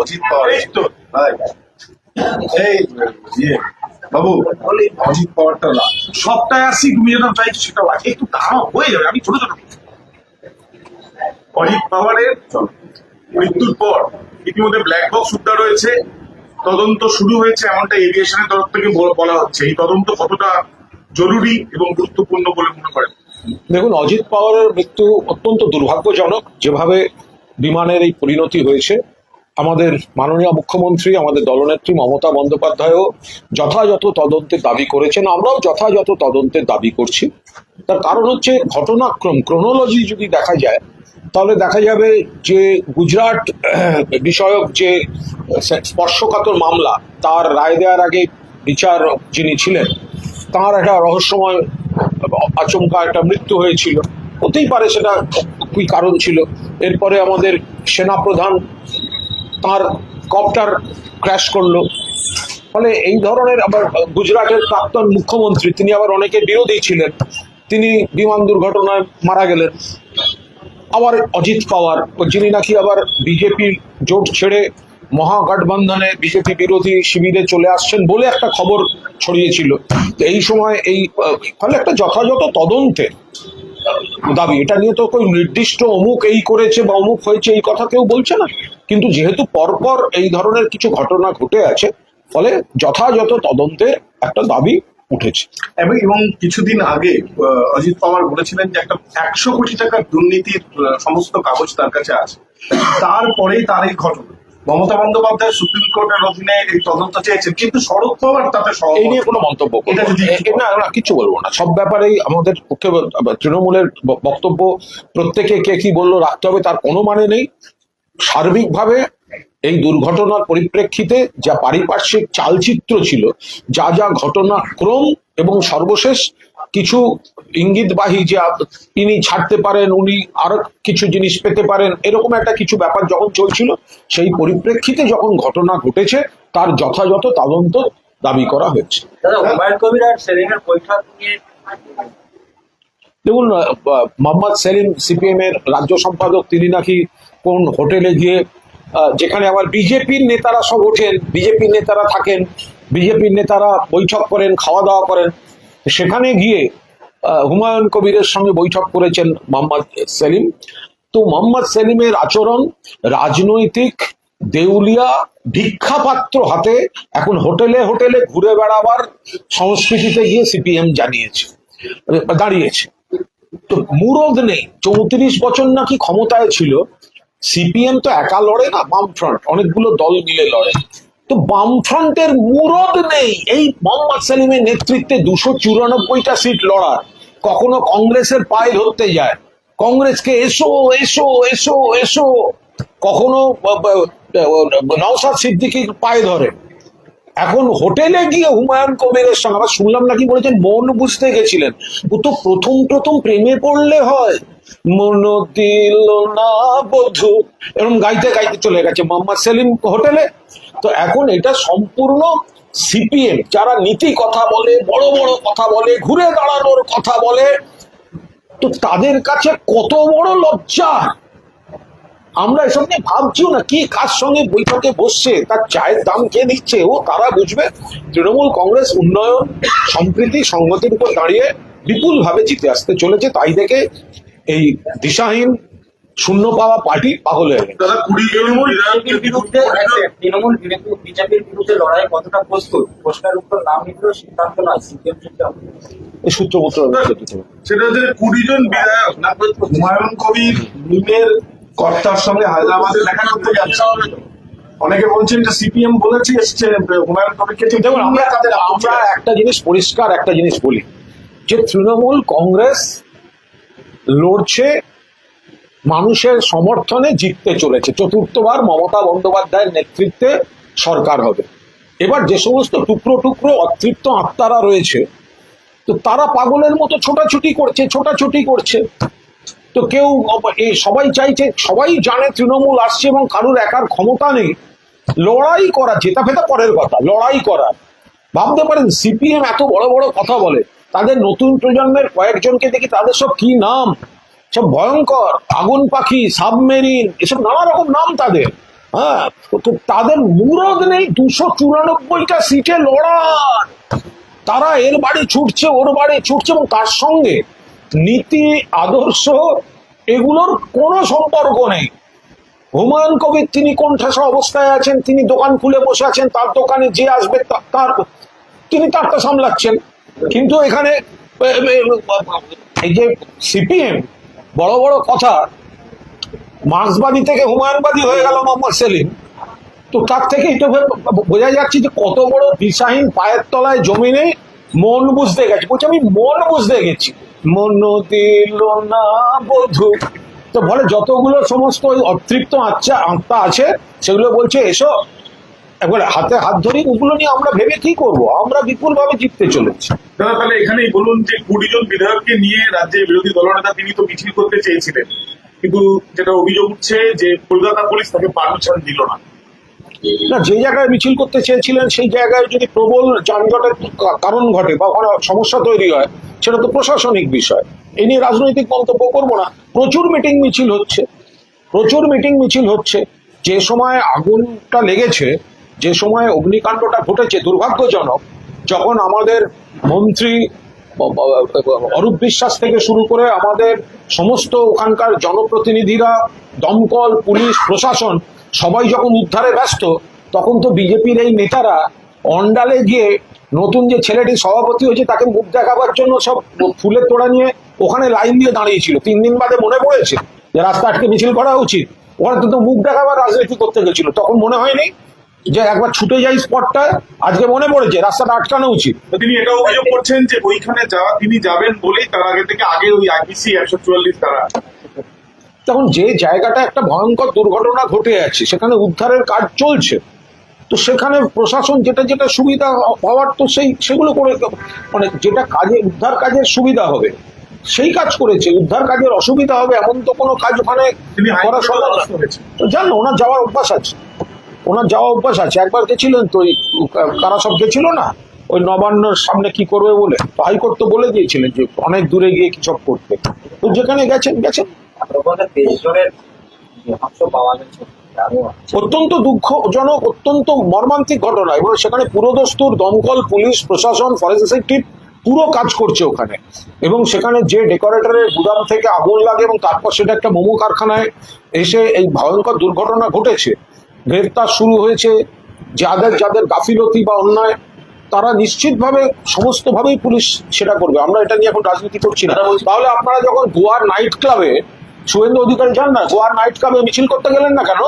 অজিত পাওয়ার এই ইয়ে বাবু অজিত পাওয়ারটা না। সবটাই আসি তুমি যেটা চাইছো সেটাও আছে। একটু দাঁড়াও হয়ে যাবে আমি ছোট ছোট। অজিত পাওয়ারের মৃত্যুর পর ইতিমধ্যে ব্ল্যাক বক্স উদ্ধার রয়েছে তদন্ত শুরু হয়েছে এমনটা এভিয়েশনের তরফ থেকে বলা হচ্ছে। এই তদন্ত কতটা জরুরি এবং গুরুত্বপূর্ণ বলে মনে করেন? দেখুন অজিত পাওয়ারের মৃত্যু অত্যন্ত দুর্ভাগ্যজনক। যেভাবে বিমানের এই পরিণতি হয়েছে আমাদের মাননীয় মুখ্যমন্ত্রী, আমাদের দলনেত্রী মমতা বন্দ্যোপাধ্যায়ও যথাযথ তদন্তের দাবি করেছেন। আমরাও যথাযথ তদন্তের দাবি করছি। তার কারণ হচ্ছে ঘটনাক্রম ক্রোনোলজি যদি দেখা যায়, তাহলে দেখা যাবে যে গুজরাট, বিষয়ক যে স্পর্শকাতর মামলা, তার রায় দেওয়ার আগে বিচার যিনি ছিলেন, তার একটা রহস্যময় আচমকা, একটা মৃত্যু হয়েছিল। হতেই পারে সেটা কি কারণ ছিল। এরপরে আমাদের সেনাপ্রধান তার কপ্টার ক্র্যাশ করল। ফলে এই ধরনের আবার গুজরাটের প্রাক্তন মুখ্যমন্ত্রী, তিনি আবার অনেকে বিরোধী ছিলেন। তিনি বিমান দুর্ঘটনায় মারা গেলেন। আবার অজিত পাওয়ার, যিনি নাকি আবার বিজেপি জোট ছেড়ে মহাগঠবন্ধনে বিজেপি বিরোধী শিবিরে চলে আসছেন বলে একটা খবর ছড়িয়েছিল। তো এই সময় এই ফলে একটা যথাযথ তদন্তের দাবি। এটা নিয়ে তো કોઈ নির্দিষ্ট অমুক এই করেছে বা অমুক হয়েছে, এই কথা কেউ বলছে না। কিন্তু যেহেতু পরপর এই ধরনের কিছু ঘটনা ঘটে আছে, ফলে যথাযথ তদন্তের একটা দাবি উঠেছে। এবং এবং কিছুদিন আগে অজিত পাওয়ার বলেছিলেন যে একটা একশো কোটি টাকার দুর্নীতির সমস্ত কাগজ তার কাছে আছে। তারপরেই তার এই ঘটনা। মমতা বন্দ্যোপাধ্যায় সুপ্রিম কোর্টের অধীনে এই তদন্ত চেয়েছেন কিন্তু শরদ পাওয়ার তাতে এই নিয়ে কোনো মন্তব্য না। না কিছু বলব না। সব ব্যাপারেই আমাদের পক্ষে তৃণমূলের বক্তব্য প্রত্যেকে কে কি বলল রাখতে হবে তার কোনো মানে নেই। সার্বিকভাবে এই দুর্ঘটনার পরিপ্রেক্ষিতে যা পারিপার্শ্বিক চালচিত্র ছিল যা যা ঘটনাক্রম এবং সর্বশেষ কিছু ইঙ্গিতবাহী যে তিনি ছাড়তে পারেন উনি আরও কিছু জিনিস পেতে পারেন এরকম একটা কিছু ব্যাপার যখন চলছিল সেই পরিপ্রেক্ষিতে যখন ঘটনা ঘটেছে তার যথাযথ তদন্ত দাবি করা হয়েছে। দেখুন মোহাম্মদ সেলিম সিপিএম এর রাজ্য সম্পাদক তিনি নাকি কোন হোটেলে গিয়ে যেখানে আবার বিজেপির নেতারা সব ওঠেন বিজেপির নেতারা থাকেন বিজেপির নেতারা বৈঠক করেন খাওয়া দাওয়া করেন সেখানে গিয়ে হুমায়ুন কবিরের সঙ্গে বৈঠক করেছেন মোহাম্মদ সেলিম। তো মোহাম্মদ সেলিমের আচরণ রাজনৈতিক, দেউলিয়া, ভিক্ষাপাত্র হাতে এখন হোটেলে হোটেলে ঘুরে বেড়াবার সংস্কৃতিতে গিয়ে সিপিএম জানিয়েছে দাঁড়িয়েছে। তো মুরদ নেই, চৌত্রিশ বছর নাকি ক্ষমতায় ছিল, সিপিএম তো একা লড়ে না বামফ্রন্ট, অনেকগুলো দল মিলে লড়ে। তো বামফ্রন্টের মুরদ নেই। এই মোহাম্মদ সেলিমের নেতৃত্বে দুশো চুরানব্বইটা সিট লড়ার। কখনো কংগ্রেসের পায়ে ধরতে যায়। কংগ্রেসকে এসো এসো এসো এসো। কখনো নওসাদ সিদ্দিকির পায়ে ধরে। এখন হোটেলে গিয়ে হুমায়ুন কবিরের সঙ্গে আবার শুনলাম নাকি বলেছেন, মন বুঝতে গেছিলেন। ও তো প্রথম প্রথম প্রেমে পড়লে হয়। মন দিল না বধু। এরকম গাইতে গাইতে চলে গেছে মোহাম্মদ সেলিম হোটেলে। তো এখন এটা সম্পূর্ণ সিপিএম। যারা নীতি কথা বলে, বড় বড় কথা বলে, ঘুরে দাঁড়ানোর কথা বলে, তো তাদের কাছে কত বড় লজ্জা। আমরা এসব নিয়ে ভাবছিও না কি কার সঙ্গে বৈঠকে বসছে, তার চায়ের দাম কে দিচ্ছে, ও তারা বুঝবে। তৃণমূল কংগ্রেস উন্নয়ন, সম্প্রীতি সংগতির উপর দাঁড়িয়ে বিপুল ভাবে জিতে আসতে চলেছে, তাই দেখে এই দিশাহীন শূন্য পাওয়া পার্টি পাগল হয়ে গেছে। তৃণমূল বিজেপির বিরুদ্ধে লড়াই কতটা প্রস্তুত? প্রশ্নের উত্তর না নিলেও সিদ্ধান্ত নয় সিপিএম সেটা হচ্ছে কুড়ি জন বিধায়ক হুমায়ুন কবির মিমের কর্তার সঙ্গে হায়দ্রাবাদে দেখা করতে যাচ্ছে অনেকে বলছেন যে সিপিএম বলেছে এসছে হুমায়ুন কবিরকে যে দেখুন আমরা তাদের আমরা একটা জিনিস পরিষ্কার একটা জিনিস বলি যে তৃণমূল কংগ্রেস লড়ছে, মানুষের সমর্থনে জিততে চলেছে। চতুর্থবার মমতা বন্দ্যোপাধ্যায়ের নেতৃত্বে সরকার হবে। এবার যে সমস্ত টুকরো টুকরো অতৃপ্ত আত্মারা রয়েছে, তো তারা পাগলের মতো ছোটাছুটি করছে ছোটাছুটি করছে। তো কেউ এই সবাই চাইছে, সবাই জানে তৃণমূল আসছে এবং কারুর একার ক্ষমতা নেই। লড়াই করা জেতা ফেতা পরের কথা, লড়াই করা। ভাবতে পারেন, সিপিএম এত বড় বড় কথা বলে তাদের নতুন প্রজন্মের কয়েকজনকে দেখি তাদের সব কি নাম? সব ভয়ঙ্কর। আগুন পাখি, সাবমেরিন, এসব নানা রকম নাম তাদের। হ্যাঁ তো তাদের মুরদ নেই, দুশো চুরানব্বইটা সিটে লড়ার তারা এর বাড়ি ছুটছে, ওর বাড়ি ছুটছে এবং তার সঙ্গে নীতি, আদর্শ, এগুলোর কোনো সম্পর্ক নেই। হুমায়ুন কবির তিনি কোণঠাসা অবস্থায় আছেন, তিনি দোকান খুলে বসে আছেন, তার দোকানে যে আসবে তার তিনি তারটা সামলাচ্ছেন। কিন্তু এখানে এই যে সিপিএম, বড় বড় কথা, মার্ক্সবাদী থেকে হুমায়ুনবাদী হয়ে গেল মোহাম্মদ সেলিম, তো তার থেকে এটা বোঝা যাচ্ছে যে কত বড় দিশাহীন পায়ের তলায় জমিনে মন বুঝতে গেছে। বলছি, আমি মন বুঝতে গেছি। মন দিল না বধু। তো বলে, যতগুলো সমস্ত অতৃপ্ত আচ্ছা আত্মা আছে, সেগুলো বলছে, এসো একবার হাতে হাত ধরে ওগুলো নিয়ে আমরা ভেবে কি করব? আমরা বিপুল ভাবে জিততে চলেছি। দাদা তাহলে এখানেই বলুন যে কুড়ি জন বিধায়ককে নিয়ে রাজ্যের বিরোধী দলনেতা তিনি তো মিছিল করতে চেয়েছিলেন। কিন্তু যেটা অভিযোগ উঠছে যে কলকাতা পুলিশ তাকে পারমিশন দিল না। না যে জায়গায় মিছিল করতে চেয়েছিলেন সেই জায়গায় যদি প্রবল যানজটের কারণ ঘটে বা ওখানে সমস্যা তৈরি হয় সেটা তো প্রশাসনিক বিষয়। এই নিয়ে রাজনৈতিক মন্তব্য করব না। প্রচুর মিটিং মিছিল হচ্ছে। প্রচুর মিটিং মিছিল হচ্ছে। যে সময় আগুনটা লেগেছে যে সময় অগ্নিকাণ্ডটা ঘটেছে, দুর্ভাগ্যজনক, যখন আমাদের মন্ত্রী অরূপ বিশ্বাস থেকে শুরু করে আমাদের সমস্ত ওখানকার জনপ্রতিনিধিরা, দমকল, পুলিশ, প্রশাসন, সবাই যখন উদ্ধারে ব্যস্ত, তখন তো বিজেপির এই নেতারা অন্ডালে গিয়ে নতুন যে ছেলেটি সভাপতি হয়েছে, তাকে মুখ দেখাবার জন্য সব ফুলের তোড়া নিয়ে ওখানে লাইন দিয়ে দাঁড়িয়েছিল। তিন দিন বাদে মনে পড়েছে যে রাস্তা আটকে মিছিল করা উচিত। ওখানে তো মুখ দেখাবার রাজনীতি করতে গেছিল। তখন মনে হয়নি যে একবার ছুটে যাই স্পটটা আজকে মনে পড়েছে রাস্তাটা আটকানো উচিত। তিনি এটা অভিযোগ করছেন যে ওইখানে যাওয়া তিনি যাবেন বলেই তার আগে থেকে আগে ওই আইপিসি একশো চুয়াল্লিশ তারা তখন যে জায়গাটা একটা ভয়ঙ্কর দুর্ঘটনা ঘটে আছে সেখানে উদ্ধারের কাজ চলছে। তো সেখানে প্রশাসন যেটা যেটা সুবিধা হওয়ার তো সেই সেগুলো করে মানে যেটা কাজে উদ্ধার কাজের সুবিধা হবে সেই কাজ করেছে। উদ্ধার কাজের অসুবিধা হবে এমন তো কোনো কাজ ওখানে তিনি করা সম্ভব না। জানো ওনার যাওয়ার অভ্যাস আছে। ওনার যাওয়া অভ্যাস আছে। একবার গেছিলেন তো ওই কারা সব গেছিল না? ওই নবান্নর সামনে কি করবে বলে? তো হাইকোর্ট তো বলে দিয়েছিলেন যে অনেক দূরে গিয়ে কি সব করতে তো যেখানে গেছেন গেছেন। অত্যন্ত দুঃখজনক অত্যন্ত মর্মান্তিক ঘটনা। এবং সেখানে পুরোদস্তুর দমকল পুলিশ প্রশাসন ফরেন্সিক টিম পুরো কাজ করছে ওখানে। এবং সেখানে যে ডেকোরেটরের গুদাম থেকে আগুন লাগে এবং তারপর সেটা একটা মোমো কারখানায় এসে এই ভয়ঙ্কর দুর্ঘটনা ঘটেছে গ্রেফতার শুরু হয়েছে যাদের যাদের গাফিলতি বা অন্যায় তারা নিশ্চিতভাবে সমস্তভাবেই পুলিশ সেটা করবে। আমরা এটা নিয়ে এখন রাজনীতি করছি না। তাহলে আপনারা যখন গোয়ার নাইট ক্লাবে শুভেন্দু অধিকারী যান না গোয়ার নাইট ক্লাবে মিছিল করতে গেলেন না কেন?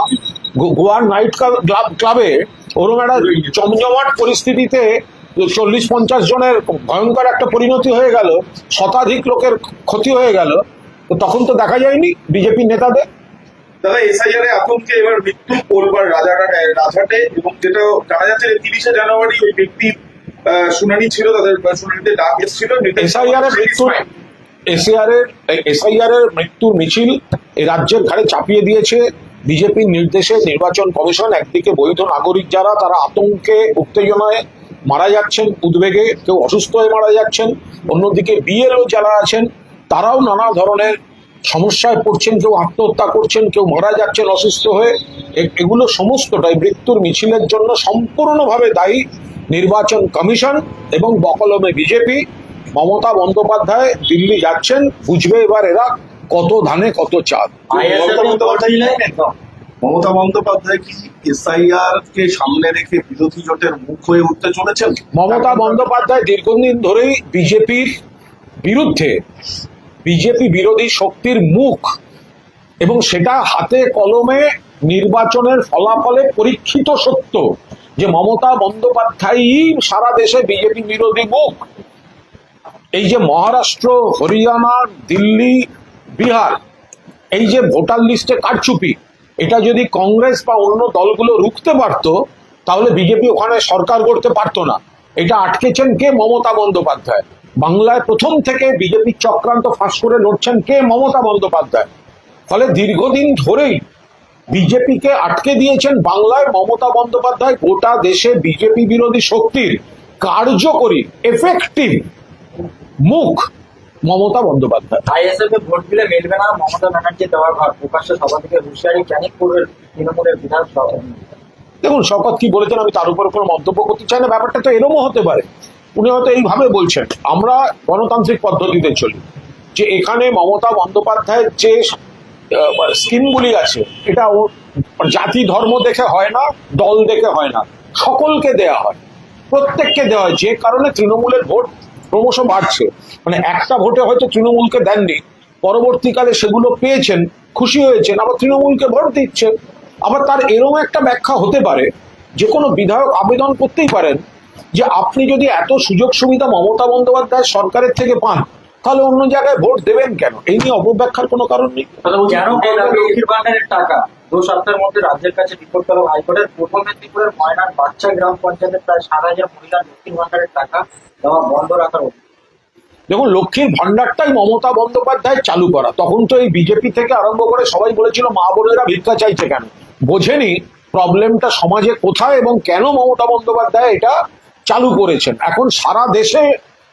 গোয়ার নাইট ক্লাব ক্লাবে ওরকম একটা জমজমাট পরিস্থিতিতে চল্লিশ পঞ্চাশ জনের ভয়ঙ্কর একটা পরিণতি হয়ে গেল শতাধিক লোকের ক্ষতি হয়ে গেল তো তখন তো দেখা যায়নি বিজেপি নেতাদের। দাদা এসআইআর আতঙ্কে এবার মৃত্যু পড়বার রাজারহাটে রাজহাটে এবং যেটা জানা যাচ্ছে যে তিরিশে জানুয়ারি ওই ব্যক্তির আহ, শুনানি ছিল তাদের শুনানিতে ডাক এসেছিল এসআইআর মৃত্যুর এসআইআর এসআইআর এর মৃত্যুর মিছিল এই রাজ্যের ঘাড়ে চাপিয়ে দিয়েছে। বিজেপির নির্দেশে নির্বাচন কমিশন একদিকে বৈধ নাগরিক যারা তারা আতঙ্কে উত্তেজনায় মারা যাচ্ছেন উদ্বেগে কেউ অসুস্থ হয়ে মারা যাচ্ছেন। অন্যদিকে বিএলও যারা আছেন তারাও নানা ধরনের সমস্যায় পড়ছেন কেউ আত্মহত্যা করছেন কেউ মারা যাচ্ছেন অসুস্থ হয়ে এগুলো সমস্তটাই মৃত্যুর মিছিলের জন্য সম্পূর্ণভাবে দায়ী নির্বাচন কমিশন এবং বকলমে বিজেপি। মমতা বন্দ্যোপাধ্যায় দিল্লি যাচ্ছেন বুঝবে এবার এরা কত ধানে কত চাঁদ। মমতা বন্দ্যোপাধ্যায় কি এসআইআর কে সামনে রেখে বিরোধী জোটের মুখ হয়ে উঠতে চলেছেন? মমতা বন্দ্যোপাধ্যায় দীর্ঘদিন ধরেই বিজেপির বিরুদ্ধে বিজেপি বিরোধী শক্তির মুখ। এবং সেটা হাতে কলমে নির্বাচনের ফলাফলে পরীক্ষিত সত্য যে মমতা বন্দ্যোপাধ্যায়ই সারা দেশে বিজেপি বিরোধী মুখ। এই যে মহারাষ্ট্র, হরিয়ানা, দিল্লি, বিহার, এই যে ভোটার লিস্টে কারচুপি, এটা যদি কংগ্রেস বা অন্য দলগুলো রুখতে পারতো, তাহলে বিজেপি ওখানে সরকার করতে পারতো না। এটা আটকেছেন কে? মমতা বন্দ্যোপাধ্যায়। বাংলায় প্রথম থেকে বিজেপি চক্রান্ত ফাঁস করে লড়ছেন কে? মমতা বন্দ্যোপাধ্যায়। ফলে দীর্ঘদিন ধরেই বিজেপিকে আটকে দিয়েছেন বাংলায় মমতা বন্দ্যোপাধ্যায়। গোটা দেশে বিজেপি বিরোধী শক্তির কার্যকরী এফেক্টিভ মুখ মমতা বন্দ্যোপাধ্যায়। আইএসএফ এ ভোট দিলে মিলবে না। মমতা ব্যানার্জি দেওয়ার ভার প্রকাশ্যে সভা থেকে হুঁশিয়ারি করবে তৃণমূলের বিধায়ক সভা দেখুন শপথ কি বলেছেন আমি তার উপর কোনো মন্তব্য করতে চাই না। ব্যাপারটা তো এরমও হতে পারে। উনি হয়তো এইভাবে বলছেন, আমরা গণতান্ত্রিক পদ্ধতিতে চলি। যে এখানে মমতা বন্দ্যোপাধ্যায়ের যে স্কিমগুলি আছে, এটা ও জাতি ধর্ম দেখে হয় না, দল দেখে হয় না। সকলকে দেয়া হয়। প্রত্যেককে দেওয়া হয়। যে কারণে তৃণমূলের ভোট ক্রমশ বাড়ছে। মানে একটা ভোটে হয়তো তৃণমূলকে দেননি, পরবর্তীকালে সেগুলো পেয়েছেন, খুশি হয়েছেন, আবার তৃণমূলকে ভোট দিচ্ছে আবার তার এরকম একটা ব্যাখ্যা হতে পারে, যে কোনো বিধায়ক আবেদন করতেই পারেন যে আপনি যদি এত সুযোগ সুবিধা মমতা বন্দ্যোপাধ্যায় সরকারের থেকে পান তাহলে অন্য জায়গায় ভোট দেবেন কেন? এই নিয়ে অপব্যাখ্যার কোনো কারণ নেই? লক্ষ্মীর ভান্ডারের টাকা। দু সপ্তাহের মধ্যে রাজ্যের কাছে রিপোর্ট করা হাইকোর্টের পূর্ব মেদিনীপুরের ময়নার বাচ্চা গ্রাম পঞ্চায়েতের প্রায় সাত হাজার মহিলার লক্ষ্মীর ভান্ডারের টাকা দেওয়া বন্ধ রাখার দেখুন লক্ষ্মীর ভান্ডারটাই মমতা বন্দ্যোপাধ্যায় চালু করা। তখন তো এই বিজেপি থেকে আরম্ভ করে সবাই বলেছিল মা বোনেরা ভিক্ষা চাইছে কেন? বোঝেনি প্রবলেমটা সমাজে কোথায় এবং কেন মমতা বন্দ্যোপাধ্যায় এটা চালু করেছেন। এখন সারা দেশে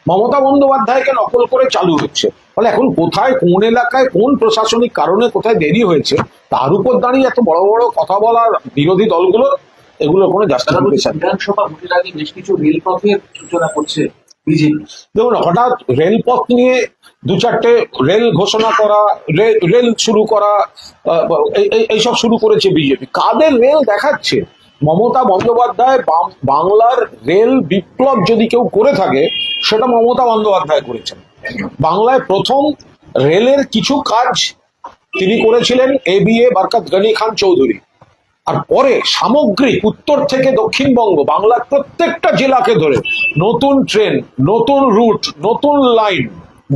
মমতা বন্দ্যোপাধ্যায়কে নকল করে চালু হচ্ছে। ফলে এখন কোথায় কোন এলাকায় কোন প্রশাসনিক কারণে কোথায় দেরি হয়েছে তার উপর দাঁড়িয়ে এত বড় বড় কথা বলার বিরোধী দলগুলো এগুলো কোনো জাস্টিফিকেশন বিধানসভা ভোটের আগে বেশ কিছু রেলপথের সূচনা করছে বিজেপি। দেখুন হঠাৎ রেলপথ নিয়ে দু চারটে রেল ঘোষণা করা রেল শুরু করা এই- এই- এইসব শুরু করেছে বিজেপি। কাদের রেল দেখাচ্ছে? মমতা বন্দ্যোপাধ্যায় বাংলার রেল বিপ্লব যদি কেউ করে থাকে, সেটা মমতা বন্দ্যোপাধ্যায় করেছেন। বাংলায় প্রথম রেলের কিছু কাজ তিনি করেছিলেন এ বি এ বারকাত গনি খান চৌধুরী। আর পরে সামগ্রিক উত্তর থেকে দক্ষিণবঙ্গ, বাংলার প্রত্যেকটা জেলাকে ধরে নতুন ট্রেন, নতুন রুট, নতুন লাইন,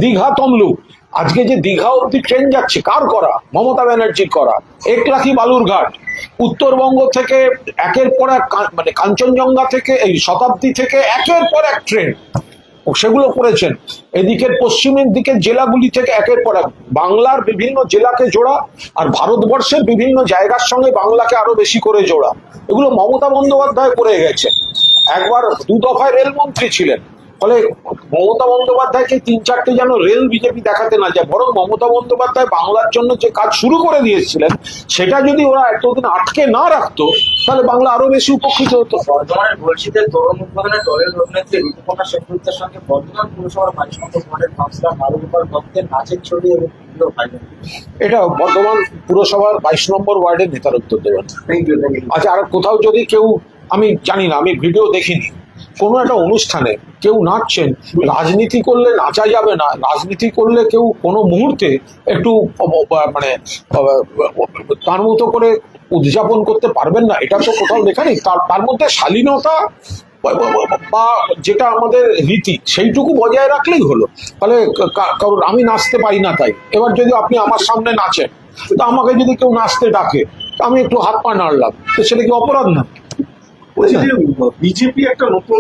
দীঘা তমলুক। আজকে যে দীঘা অব্দি ট্রেন যাচ্ছে, কার করা? মমতা ব্যানার্জির করা। একলাখি বালুরঘাট। উত্তরবঙ্গ থেকে একের পর এক মানে কাঞ্চনজঙ্ঘা থেকে, এই শতাব্দী থেকে একের পর এক ট্রেন। সেগুলো করেছেন। এদিকের পশ্চিমের দিকের জেলাগুলি থেকে একের পর এক। বাংলার বিভিন্ন জেলাকে জোড়া আর ভারতবর্ষের বিভিন্ন জায়গার সঙ্গে বাংলাকে আরও বেশি করে জোড়া। এগুলো মমতা বন্দ্যোপাধ্যায় করে গেছে। একবার দু দফায় রেলমন্ত্রী ছিলেন। ফলে মমতা বন্দ্যোপাধ্যায়কে তিন চারটে যেন রেল বিজেপি দেখাতে না যায় বরং মমতা বন্দ্যোপাধ্যায় বাংলার জন্য যে কাজ শুরু করে দিয়েছিলেন সেটা যদি ওরা এতদিন আটকে না রাখতো তাহলে বাংলা আরও বেশি উপকৃত হতো। বর্ধমানের গলসিতে তরুণ উদ্বোধনে দলের অভিনেত্রী ঋতুপর্ণা সেনগুপ্তের সঙ্গে বর্ধমান পুরসভার বাইশ নম্বর ওয়ার্ডের কাউন্সিলর মারুগোপাল ভক্তের নাচের ছবি এবং এটা বর্ধমান পুরসভার বাইশ নম্বর ওয়ার্ডের নেতার উত্তর দেবেন। আচ্ছা আর কোথাও যদি কেউ আমি জানি না আমি ভিডিও দেখিনি। কোনো একটা অনুষ্ঠানে কেউ নাচছেন, রাজনীতি করলে নাচা যাবে না, রাজনীতি করলে কেউ কোনো মুহূর্তে একটু মানে তার মতো করে উদযাপন করতে পারবেন না, এটা তো কোথাও লেখা নেই। তার তার মধ্যে শালীনতা বা যেটা আমাদের রীতি, সেইটুকু বজায় রাখলেই হলো। তাহলে কারণ আমি নাচতে পারি না তাই। এবার যদি আপনি আমার সামনে নাচেন, তো আমাকে যদি কেউ নাচতে ডাকে আমি একটু হাত পা নাড়লাম, তো সেটা কি অপরাধ না? বিজেপি একটা নতুন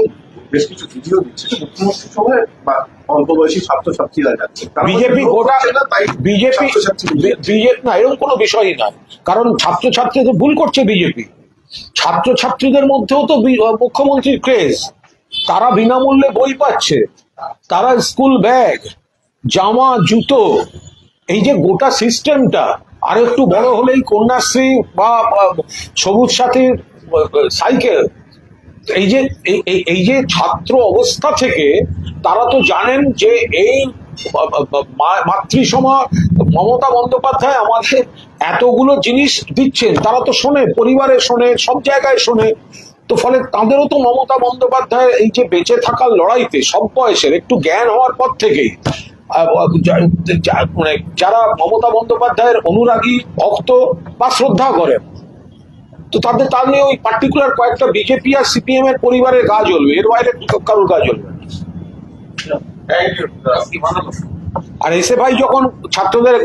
বেশ কিছু ভিডিও দিচ্ছে যে মুখ্যমন্ত্রী সভায় বা অল্প বয়সী ছাত্রছাত্রীরা যাচ্ছে। বিজেপি গোটা বিজেপি বিজেপি না এরকম কোনো বিষয়ই না। কারণ ছাত্রছাত্রীদের ভুল করছে বিজেপি। ছাত্রছাত্রীদের মধ্যেও তো মুখ্যমন্ত্রীর ক্রেজ তারা বিনামূল্যে বই পাচ্ছে তারা স্কুল ব্যাগ জামা জুতো এই যে গোটা সিস্টেমটা আর একটু বড় হলেই কন্যাশ্রী বা সবুজ সাথীর সাইকেল। এই যে, এই- যে ছাত্র অবস্থা থেকে তারা তো জানেন যে এই মাতৃসমা মমতা বন্দ্যোপাধ্যায় আমাদের এতগুলো জিনিস দিচ্ছেন। তারা তো শোনে, পরিবারে শোনে, সব জায়গায় শোনে। তো ফলে তাদেরও তো মমতা বন্দ্যোপাধ্যায় এই যে বেঁচে থাকার লড়াইতে সব বয়সের একটু জ্ঞান হওয়ার পর থেকেই মানে যারা মমতা বন্দ্যোপাধ্যায়ের অনুরাগী ভক্ত বা শ্রদ্ধা করেন তো তাদের তার নিয়ে ওই পার্টিকুলার কয়েকটা বিজেপি আর সিপিএম এর পরিবারের গা জ্বলবে। এর বাইরে কারোর গা জ্বলবে আর এসএফআই যখন ছাত্রদের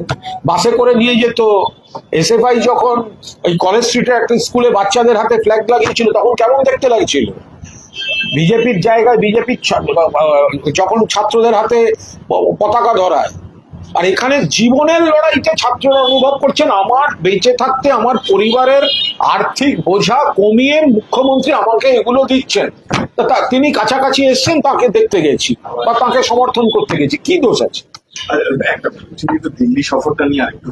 বাসে করে নিয়ে যেত এসএফআই যখন ওই কলেজ স্ট্রিটে একটা স্কুলে বাচ্চাদের হাতে ফ্ল্যাগ লাগিয়েছিল, তখন কেমন দেখতে লাগছিল? বিজেপির জায়গায় বিজেপির যখন ছাত্রদের হাতে পতাকা ধরায় আর এখানে জীবনের লড়াইতে ছাত্ররা অনুভব করছেন আমার বেঁচে থাকতে আমার পরিবারের আর্থিক বোঝা কমিয়ে মুখ্যমন্ত্রী আমাকে এগুলো দিচ্ছেন। তা তিনি কাছাকাছি এসছেন তাকে দেখতে গেছি বা তাকে সমর্থন করতে গেছি। কি দোষ আছে? দিল্লি সফরটা নিয়ে আরেকটু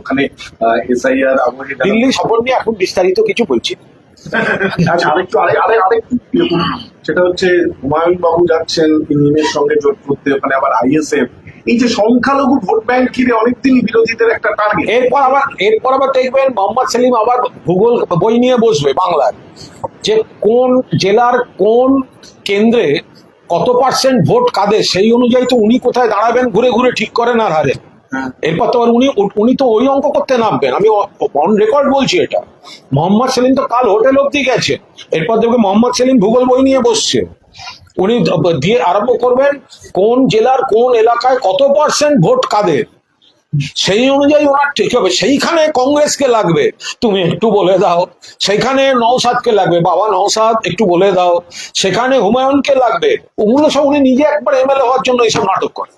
ওখানে এসআইআর দিল্লি সফর নিয়ে এখন বিস্তারিত কিছু বলছি। আচ্ছা আরেকটু। সেটা হচ্ছে হুমায়ুন বাবু যাচ্ছেন ইঞ্জিনের সঙ্গে জোট করতে ওখানে আবার আইএসএফ এই যে সংখ্যালঘু ভোট ব্যাংক ঘিরে অনেকদিনই বিরোধীদের একটা টার্গেট এরপর আবার এরপর আবার দেখবেন মোহাম্মদ সেলিম আবার ভূগোল বই নিয়ে বসবে বাংলার। যে কোন জেলার কোন কেন্দ্রে কত পার্সেন্ট ভোট কাদের সেই অনুযায়ী তো উনি কোথায় দাঁড়াবেন ঘুরে ঘুরে ঠিক করেন আর হারে। হ্যাঁ। এরপর তো উনি উনি তো ওই অঙ্ক করতে নামবেন। আমি অন রেকর্ড বলছি এটা। মোহাম্মদ সেলিম তো কাল হোটেল অব্দি গেছে। এরপর দেখবে মোহাম্মদ সেলিম ভূগোল বই নিয়ে বসছে। উনি দিয়ে আরম্ভ করবেন কোন জেলার কোন এলাকায় কত পার্সেন্ট ভোট কাদের? সেই অনুযায়ী ওনার ঠিক হবে। সেইখানে কংগ্রেসকে লাগবে। তুমি একটু বলে দাও। সেখানে নৌসাদকে লাগবে। বাবা নওসাদ একটু বলে দাও। সেখানে হুমায়ুনকে লাগবে। ওগুলো সব উনি নিজে একবার এমএলএ হওয়ার জন্য এইসব নাটক করে.